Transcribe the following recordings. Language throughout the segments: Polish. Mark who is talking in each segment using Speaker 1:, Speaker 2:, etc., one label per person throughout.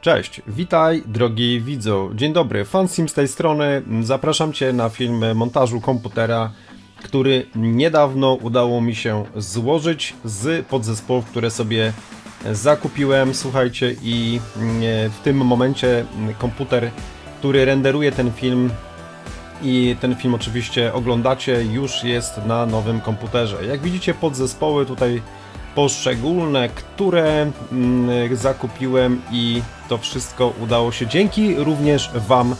Speaker 1: Cześć, witaj drogi widzu. Dzień dobry, FanSim z tej strony. Zapraszam Cię na film montażu komputera, który niedawno udało mi się złożyć z podzespołów, które sobie zakupiłem. Słuchajcie, i mm, w tym momencie komputer, który renderuje ten film i ten film oczywiście oglądacie, już jest na nowym komputerze. Jak widzicie podzespoły tutaj poszczególne, które mm, zakupiłem i to wszystko udało się. Dzięki również Wam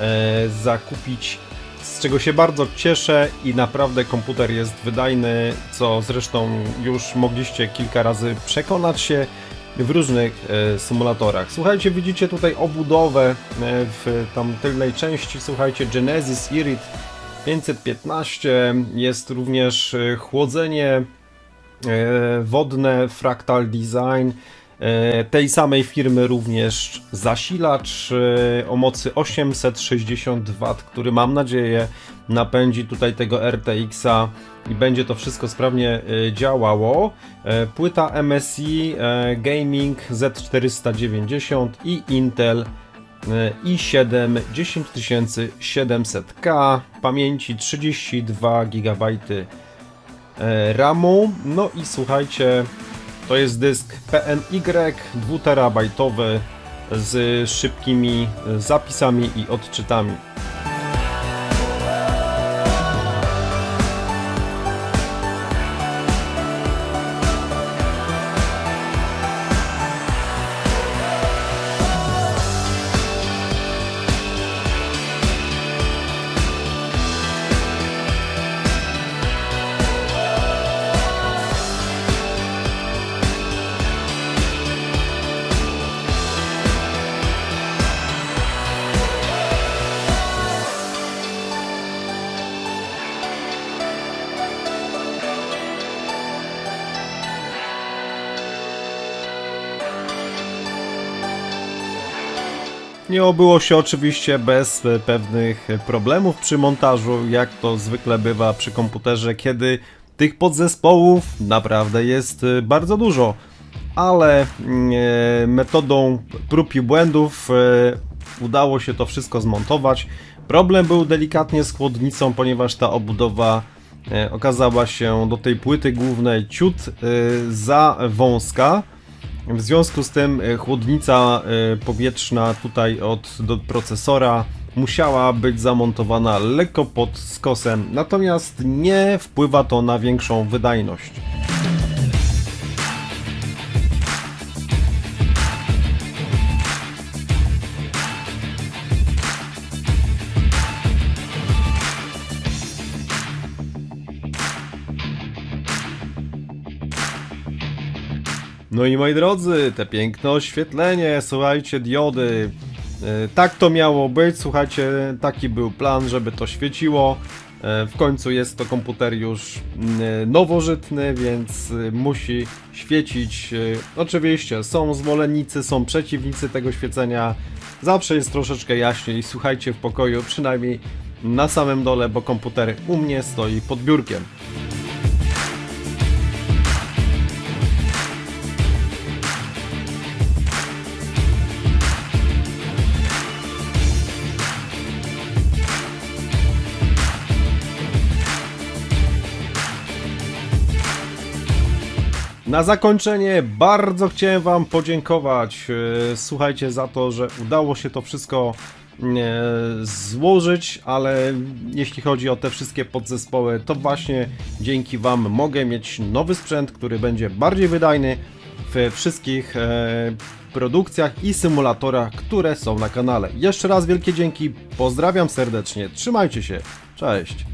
Speaker 1: e, zakupić, z czego się bardzo cieszę i naprawdę komputer jest wydajny, co zresztą już mogliście kilka razy przekonać się w różnych e, symulatorach. Słuchajcie, widzicie tutaj obudowę e, w tam tylnej części, słuchajcie, Genesis Irid 515, jest również chłodzenie wodne Fractal Design. e, Tej samej firmy również zasilacz e, o mocy 860 W, który mam nadzieję napędzi tutaj tego RTX-a i będzie to wszystko sprawnie e, działało. E, Płyta MSI e, Gaming Z490 i Intel e, i7 10700K, pamięci 32 GB e, RAMu. No i słuchajcie, to jest dysk PNY 2 terabajtowy z szybkimi e, zapisami i odczytami. Nie obyło się oczywiście bez e, pewnych problemów przy montażu, jak to zwykle bywa przy komputerze, kiedy tych podzespołów naprawdę jest e, bardzo dużo. Ale mm, e, metodą prób i błędów udało się to wszystko zmontować. Problem był delikatnie z chłodnicą, ponieważ ta obudowa okazała się do tej płyty głównej ciut za wąska. W związku z tym e, chłodnica e, powietrzna tutaj od do procesora musiała być zamontowana lekko pod skosem, natomiast nie wpływa to na większą wydajność. No i moi drodzy, te piękne oświetlenie, słuchajcie, diody. E, Tak to miało być, słuchajcie, taki był plan, żeby to świeciło. E, W końcu jest to komputer już mm, nowożytny, więc e, musi świecić. E, Oczywiście są zwolennicy, są przeciwnicy tego świecenia. Zawsze jest troszeczkę jaśniej, słuchajcie, w pokoju, przynajmniej na samym dole, bo komputer u mnie stoi pod biurkiem. Na zakończenie bardzo chciałem Wam podziękować. e, Słuchajcie za to, że udało się to wszystko e, złożyć, ale jeśli chodzi o te wszystkie podzespoły, to właśnie dzięki Wam mogę mieć nowy sprzęt, który będzie bardziej wydajny w wszystkich e, produkcjach i symulatorach, które są na kanale. Jeszcze raz wielkie dzięki, pozdrawiam serdecznie, trzymajcie się, cześć.